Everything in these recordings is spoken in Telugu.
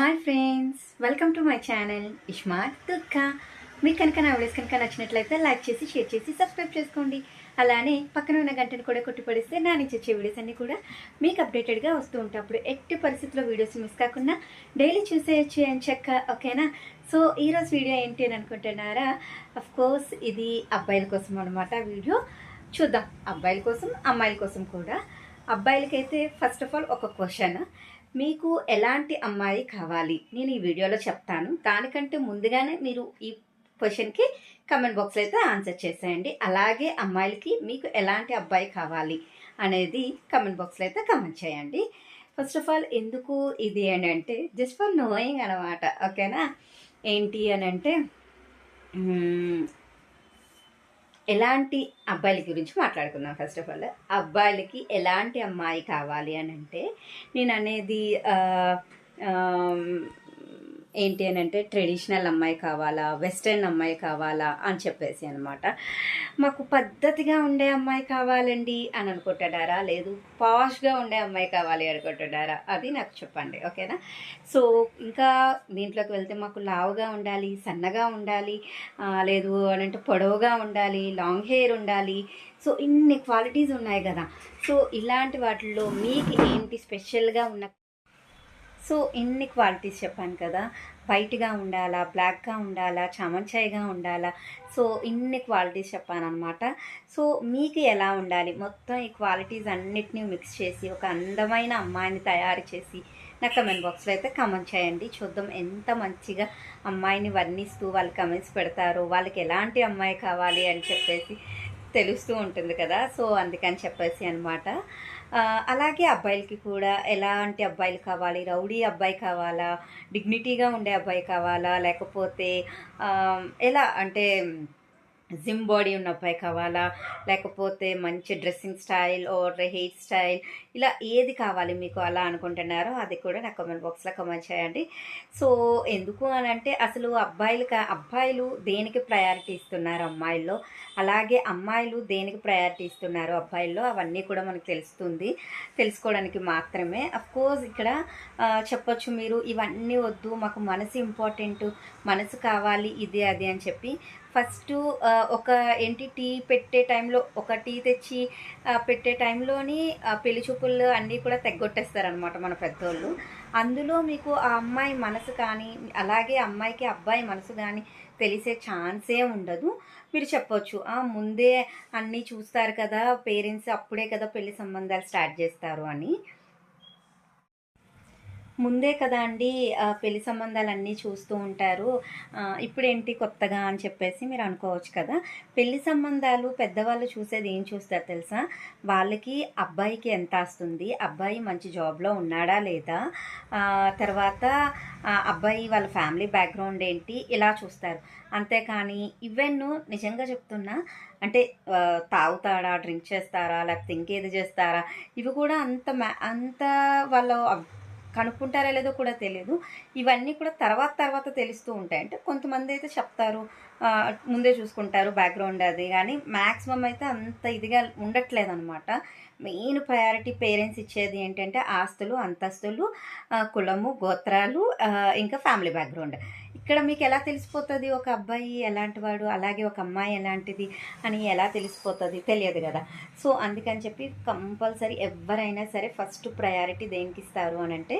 Hi friends welcome to my channel ఇష్మార్ దుఃఖ మీకు కనుక నా వీడియోస్ కనుక నచ్చినట్లయితే లైక్ చేసి షేర్ చేసి సబ్స్క్రైబ్ చేసుకోండి. అలానే పక్కన ఉన్న గంటను కూడా కొట్టిపడిస్తే నా నుంచి వచ్చే వీడియోస్ అన్నీ కూడా మీకు అప్డేటెడ్గా వస్తూ ఉంటాయి. అప్పుడు ఎట్టి పరిస్థితుల్లో వీడియోస్ మిస్ కాకుండా డైలీ చూసేయచ్చు అని చెక్క ఓకేనా? సో ఈరోజు వీడియో ఏంటి అని అనుకుంటున్నారా? అఫ్ కోర్స్ ఇది అబ్బాయిల కోసం అనమాట వీడియో. చూద్దాం. అబ్బాయిల కోసం అమ్మాయిల కోసం కూడా. అబ్బాయిలకైతే ఫస్ట్ ఆఫ్ ఆల్ ఒక క్వశ్చన్ మీకు ఎలాంటి అమ్మాయి కావాలి? నేను ఈ వీడియోలో చెప్తాను. దానికంటే ముందుగానే మీరు ఈ క్వశ్చన్కి కమెంట్ బాక్స్లో అయితే ఆన్సర్ చేసేయండి. అలాగే అమ్మాయిలకి మీకు ఎలాంటి అబ్బాయి కావాలి అనేది కమెంట్ బాక్స్లో అయితే కమెంట్ చేయండి. ఫస్ట్ ఆఫ్ ఆల్ ఎందుకు ఇది అని అంటే జస్ట్ ఫర్ నోయింగ్ అనమాట ఓకేనా? ఏంటి అని అంటే ఎలాంటి అబ్బాయిల గురించి మాట్లాడుకుందాం ఫస్ట్ ఆఫ్ ఆల్ అబ్బాయిలకి ఎలాంటి అమ్మాయి కావాలి అని అంటే నేను అనేది ఏంటి అని అంటే ట్రెడిషనల్ అమ్మాయి కావాలా వెస్ట్రన్ అమ్మాయి కావాలా అని చెప్పేసి అనమాట మాకు పద్ధతిగా ఉండే అమ్మాయి కావాలండి అని అనుకుంటున్నారా? లేదు పాష్గా ఉండే అమ్మాయి కావాలి అనుకుంటున్నారా? అది నాకు చెప్పండి ఓకేనా? సో ఇంకా దీంట్లోకి వెళ్తే మాకు లావుగా ఉండాలి సన్నగా ఉండాలి లేదు అని అంటే పొడవుగా ఉండాలి లాంగ్ హెయిర్ ఉండాలి. సో ఇన్ని క్వాలిటీస్ ఉన్నాయి కదా. సో ఇలాంటి వాటిల్లో మీకు ఏంటి స్పెషల్గా ఉన్న సో ఇన్ని క్వాలిటీస్ చెప్పాను కదా. వైట్గా ఉండాలా బ్లాక్గా ఉండాలా చామంచాయిగా ఉండాలా? సో ఇన్ని క్వాలిటీస్ చెప్పాను అనమాట సో మీకు ఎలా ఉండాలి? మొత్తం ఈ క్వాలిటీస్ అన్నిటినీ మిక్స్ చేసి ఒక అందమైన అమ్మాయిని తయారు చేసి నా కమెంట్ బాక్స్లో అయితే కమెంట్ చేయండి. చూద్దాం ఎంత మంచిగా అమ్మాయిని వర్ణిస్తూ వాళ్ళు కమెంట్స్ పెడతారో వాళ్ళకి ఎలాంటి అమ్మాయి కావాలి అని చెప్పేసి తెలుస్తూ ఉంటుంది కదా. సో అందుకని చెప్పేసి అనమాట అలాగే అబ్బాయిలకి కూడా ఎలాంటి అబ్బాయిలు కావాలి? రౌడీ అబ్బాయి కావాలా? డిగ్నిటీగా ఉండే అబ్బాయి కావాలా? లేకపోతే ఎలా అంటే జిమ్ బాడీ ఉన్న అబ్బాయి కావాలా? లేకపోతే మంచి dressing style or hair style ఇలా ఏది కావాలి మీకు అలా అనుకుంటున్నారో అది కూడా నా కామెంట్ బాక్స్లో కామెంట్ చేయండి. సో ఎందుకు అని అంటే అసలు అబ్బాయిలు కా అబ్బాయిలు దేనికి ప్రయారిటీ ఇస్తున్నారు అమ్మాయిల్లో? అలాగే అమ్మాయిలు దేనికి ప్రయారిటీ ఇస్తున్నారు అబ్బాయిల్లో? అవన్నీ కూడా మనకు తెలుస్తుంది. తెలుసుకోవడానికి మాత్రమే. కోర్స్ ఇక్కడ చెప్పొచ్చు మీరు ఇవన్నీ వద్దు మాకు మనసు ఇంపార్టెంట్ మనసు కావాలి ఇది అది అని చెప్పి. ఫస్ట్ ఒక ఏంటి టీ పెట్టే టైంలో ఒక టీ తెచ్చి పెట్టే టైంలోని పెళ్ళి పెళ్ళి చూపులు అన్నీ కూడా తెగ్గొట్టేస్తారనమాట మన పెద్దోళ్ళు. అందులో మీకు ఆ అమ్మాయి మనసు కానీ అలాగే అమ్మాయికి అబ్బాయి మనసు కానీ తెలిసే ఛాన్సే ఉండదు. మీరు చెప్పొచ్చు "ఆ, ముందే అన్నీ చూస్తారు కదా పేరెంట్స్ అప్పుడే కదా పెళ్ళి సంబంధాలు స్టార్ట్ చేస్తారు అని. ముందే కదా అండి పెళ్ళి సంబంధాలు అన్నీ చూస్తూ ఉంటారు. ఇప్పుడేంటి కొత్తగా అని చెప్పేసి మీరు అనుకోవచ్చు కదా. పెళ్ళి సంబంధాలు పెద్దవాళ్ళు చూసేది ఏం చూస్తారు తెలుసా? వాళ్ళకి అబ్బాయికి ఎంత వస్తుంది అబ్బాయి మంచి జాబ్లో ఉన్నాడా లేదా? తర్వాత ఆ, అబ్బాయి వాళ్ళ ఫ్యామిలీ బ్యాక్గ్రౌండ్ ఏంటి? ఇలా చూస్తారు. అంతేకాని ఇవెన్ను నిజంగా చెప్తున్నా అంటే తాగుతాడా డ్రింక్ చేస్తారా లేకపోతే ఇంకేది చేస్తారా? ఇవి కూడా అంత మ్యా అంత వాళ్ళ కనుక్కుంటారా లేదో కూడా తెలియదు. ఇవన్నీ కూడా తర్వాత తర్వాత తెలుస్తూ ఉంటాయి. అంటే కొంతమంది అయితే చెప్తారు ముందే చూసుకుంటారు బ్యాక్గ్రౌండ్ అది కానీ మ్యాక్సిమం అయితే అంత ఇదిగా ఉండట్లేదు అనమాట మెయిన్ ప్రయారిటీ పేరెంట్స్ ఇచ్చేది ఏంటంటే ఆస్తులు అంతస్తులు కులము గోత్రాలు ఇంకా ఫ్యామిలీ బ్యాక్గ్రౌండ్ ఇక్కడ మీకు ఎలా తెలిసిపోతుంది? ఒక అబ్బాయి ఎలాంటి వాడు అలాగే ఒక అమ్మాయి ఎలాంటిది? అని ఎలా తెలిసిపోతుంది? తెలియదు కదా. సో అందుకని చెప్పి కంపల్సరీ ఎవరైనా సరే ఫస్ట్ ప్రయారిటీ దేనికి ఇస్తారు అని అంటే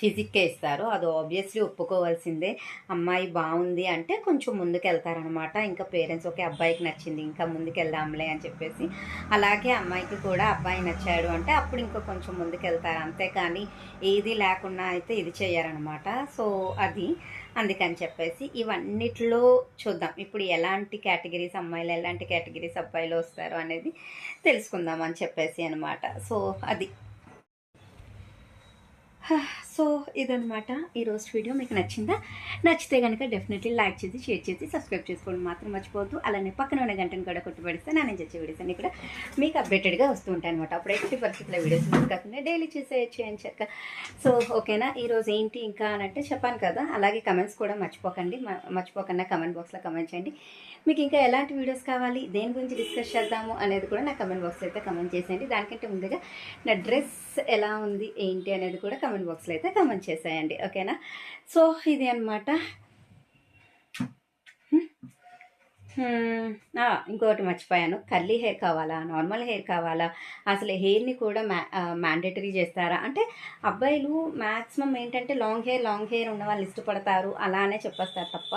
ఫిజిక్కే ఇస్తారు. అది ఆబ్వియస్లీ ఒప్పుకోవాల్సిందే. అమ్మాయి బాగుంది అంటే కొంచెం ముందుకు వెళ్తారనమాట ఇంకా పేరెంట్స్ ఓకే అబ్బాయికి నచ్చింది ఇంకా ముందుకు వెళ్దాంలే అని చెప్పేసి. అలాగే అమ్మాయికి కూడా అబ్బాయి నచ్చాడు అంటే అప్పుడు ఇంకా కొంచెం ముందుకు వెళ్తారు అంతేకాని ఏది లేకుండా అయితే ఇది చేయారనమాట సో అది అందుకని చెప్పేసి ఇవన్నిట్లో చూద్దాం. ఇప్పుడు ఎలాంటి కేటగిరీస్ అమ్మాయిలు ఎలాంటి కేటగిరీస్ అబ్బాయిలు వస్తారు అనేది తెలుసుకుందాం అని చెప్పేసి అనమాట. సో అది. సో ఇదనమాట ఈరోజు వీడియో. మీకు నచ్చిందా? నచ్చితే కనుక డెఫినెట్లీ లైక్ చేసి షేర్ చేసి సబ్స్క్రైబ్ చేసుకోవడం మాత్రం మర్చిపోవద్దు. అలానే పక్కన ఉన్న గంటను కూడా కొట్టుబడిస్తే నా నేను వచ్చే వీడియోస్ అన్ని కూడా మీకు అప్డేటెడ్గా వస్తూ ఉంటాయి అనమాట అప్పుడు ఎట్టి పరిస్థితుల వీడియోస్ మిస్ కాకుండా డైలీ చేసేయచ్చు అని చెక్క సో ఓకేనా? ఈరోజు ఏంటి ఇంకా అని అంటే చెప్పాను కదా. అలాగే కమెంట్స్ కూడా మర్చిపోకండి. మ- మర్చిపోకుండా కమెంట్ బాక్స్లో కమెంట్ చేయండి. మీకు ఇంకా ఎలాంటి వీడియోస్ కావాలి? దేని గురించి డిస్కస్ చేద్దాము అనేది కూడా నా కమెంట్ బాక్స్లో అయితే కమెంట్ చేసేయండి. దానికంటే ముందుగా నా డ్రెస్ ఎలా ఉంది ఏంటి అనేది కూడా కమెంట్ బాక్స్లో అయితే నచ్చినట్లయితే కమెంట్ చేసేయండి ఓకేనా? సో ఇది అనమాట ఇంకొకటి మర్చిపోయాను. కర్లీ హెయిర్ కావాలా? నార్మల్ హెయిర్ కావాలా? అసలు హెయిర్ని కూడా మ్యా మ్యాండేటరీ చేస్తారా? అంటే అబ్బాయిలు మ్యాక్సిమం ఏంటంటే లాంగ్ హెయిర్ లాంగ్ హెయిర్ ఉన్న వాళ్ళు ఇష్టపడతారు. అలానే చెప్పేస్తారు తప్ప.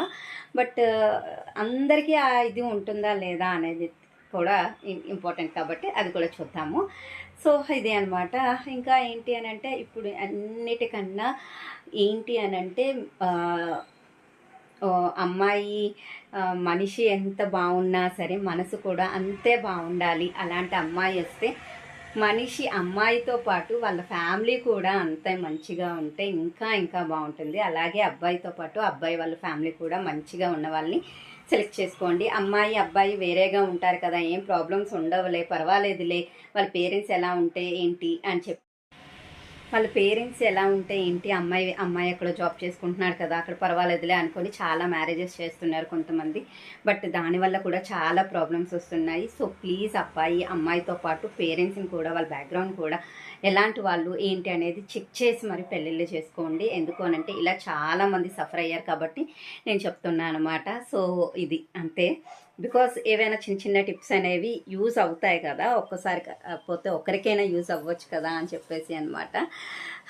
బట్ అందరికీ ఆ ఇది ఉంటుందా లేదా అనేది కూడా ఇంపార్టెంట్ కాబట్టి అది కూడా చూద్దాము. సో ఇది అనమాట ఇంకా ఏంటి అని అంటే ఇప్పుడు అన్నిటికన్నా ఏంటి అని అంటే అమ్మాయి మనిషి ఎంత బాగున్నా సరే మనసు కూడా అంతే బాగుండాలి అలాంటి అమ్మాయి వస్తే మనిషి అమ్మాయితో పాటు వాళ్ళ ఫ్యామిలీ కూడా అంతే మంచిగా ఉంటే ఇంకా ఇంకా బాగుంటుంది అలాగే అబ్బాయితో పాటు అబ్బాయి వాళ్ళ ఫ్యామిలీ కూడా మంచిగా ఉన్న వాళ్ళని సెలెక్ట్ చేసుకోండి. అమ్మాయి అబ్బాయి వేరేగా ఉంటారు కదా ఏం ప్రాబ్లమ్స్ ఉండవులే పర్వాలేదులే వాళ్ళ పేరెంట్స్ ఎలా ఉంటే ఏంటి అని చెప్పి వాళ్ళ పేరెంట్స్ ఎలా ఉంటే ఏంటి? అమ్మాయి అమ్మాయి అక్కడ జాబ్ చేసుకుంటున్నాడు కదా అక్కడ పర్వాలేదులే అనుకొని చాలా మ్యారేజెస్ చేస్తున్నారు కొంతమంది. బట్ దానివల్ల కూడా చాలా ప్రాబ్లమ్స్ వస్తున్నాయి. సో ప్లీజ్ అబ్బాయి అమ్మాయితో పాటు పేరెంట్స్ని కూడా వాళ్ళ బ్యాక్గ్రౌండ్ కూడా ఎలాంటి వాళ్ళు ఏంటి అనేది చెక్ చేసి మరి పెళ్ళిళ్ళు చేసుకోండి. ఎందుకు అనంటే ఇలా చాలా మంది సఫర్ అయ్యారు కాబట్టి నేను చెప్తున్నాను అనమాట సో ఇది అంతే. బికాస్ ఏవైనా చిన్న చిన్న టిప్స్ అనేవి యూజ్ అవుతాయి కదా ఒక్కసారి కాకపోతే ఒకరికైనా యూజ్ అవ్వచ్చు కదా అని చెప్పేసి అనమాట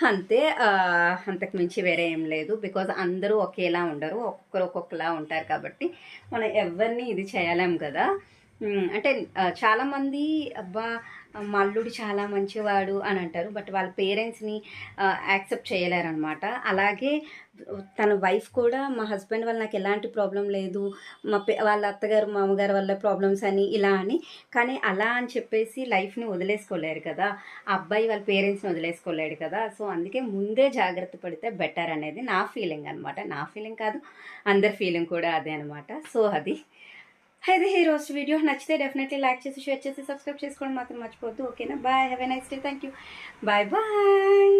అంతే అంతకు మించి వేరే ఏం లేదు. బికాజ్ అందరూ ఒకేలా ఉండరు ఒక్కొక్కరు ఒక్కొక్కలా ఉంటారు కాబట్టి మనం ఎవరిని ఇది చేయలేం కదా. అంటే చాలామంది అబ్బా మా అల్లుడు చాలా మంచివాడు అని అంటారు బట్ వాళ్ళ పేరెంట్స్ని యాక్సెప్ట్ చేయలేరనమాట అలాగే తన వైఫ్ కూడా మా హస్బెండ్ వల్ల నాకు ఎలాంటి ప్రాబ్లం లేదు మా పే వాళ్ళ అత్తగారు మామగారు వల్ల ప్రాబ్లమ్స్ అని ఇలా అని. కానీ అలా అని చెప్పేసి లైఫ్ని వదిలేసుకోలేరు కదా. ఆ అబ్బాయి వాళ్ళ పేరెంట్స్ని వదిలేసుకోలేడు కదా. సో అందుకే ముందే జాగ్రత్త పడితే బెటర్ అనేది నా ఫీలింగ్ అనమాట నా ఫీలింగ్ కాదు అందరి ఫీలింగ్ కూడా అదే అనమాట సో అది. అయితే ఈ రోజు వీడియో నచ్చితే డెఫినెట్లీ లైక్ చేసి షేర్ చేసి సబ్స్క్రైబ్ చేసుకోవడం మాత్రం మర్చిపోద్దు ఓకేనా? Bye. Have a nice day thank you bye bye